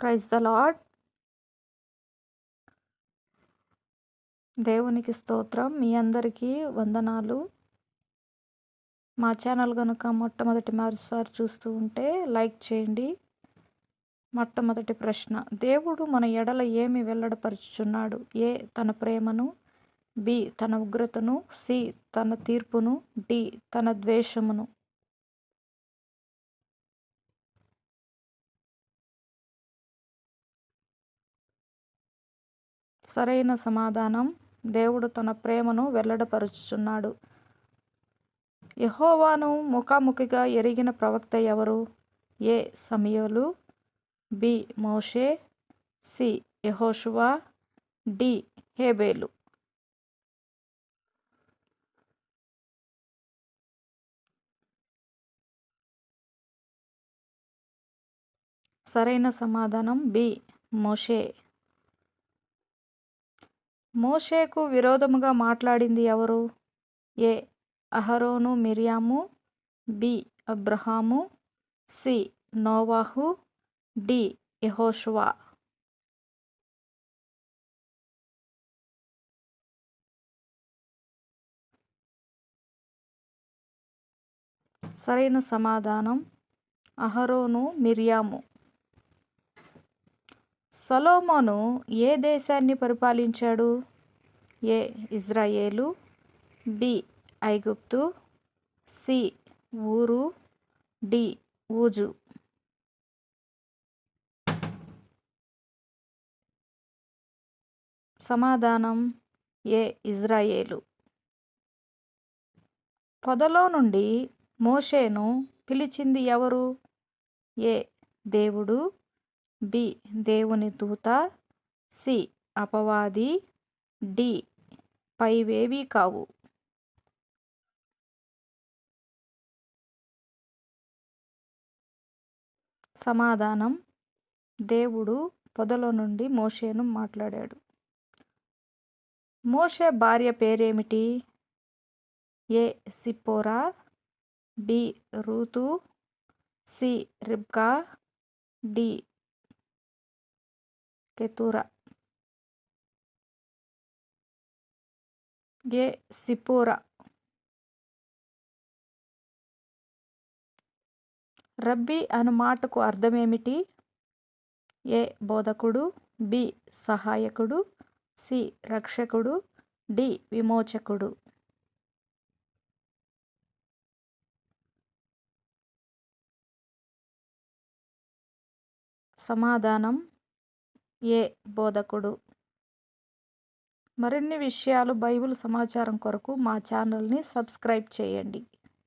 Praise the lord దేవునికి స్తోత్రం. మీ అందరికీ వందనాలు. మా ఛానల్ కనుక మొట్టమొదటి మరోసారి చూస్తూ ఉంటే లైక్ చేయండి. మొట్టమొదటి ప్రశ్న దేవుడు మన ఎడల ఏమి వెల్లడపరుచుచున్నాడు? ఏ తన ప్రేమను బి తన ఉగ్రతను సి తన తీర్పును డి తన ద్వేషమును? సరైన సమాధానం దేవుడు తన ప్రేమను వెల్లడపరుచుచున్నాడు. యహోవాను ముఖాముఖిగా ఎరిగిన ప్రవక్త ఎవరు? ఏ. సమయలు బి. మోషే సి. యహోషువా డి. హేబేలు. సరైన సమాధానం బి. మోషే. మోషేకు విరోధముగా మాట్లాడింది ఎవరు? ఏ. అహరోను మిరియాము బి. అబ్రహాము సి. నోవాహు డి. యహోషువా. సరైన సమాధానం. అహరోను మిరియాము. సలోమోను ఏ దేశాన్ని పరిపాలించాడు? ఏ ఇజ్రాయేలు బి ఐగుప్తు సి ఊరు డి ఊజు. సమాధానం ఏ ఇజ్రాయేలు. పొదలో నుండి మోషేను పిలిచింది ఎవరు? ఏ దేవుడు బి. దేవుని దూత. సి. అపవాది. డి. పైవేవీ కావు. సమాధానం. దేవుడు పొదలో నుండి మోషేను మాట్లాడాడు. మోషే భార్య పేరేమిటి? ఏ. సిప్పోరా. బి. రూతు. సి. రిబ్కా. డి. కెతూరా ఏ సిపోరా రబ్బీ అను మాటకు అర్థమేమిటి? ఏ బోధకుడు బి సహాయకుడు సి రక్షకుడు డి విమోచకుడు. సమాధానం ఏ బోధకుడు? మరిన్ని విషయాలు బైబిల్ సమాచారం కొరకు మా ఛానల్ని సబ్స్క్రైబ్ చేయండి.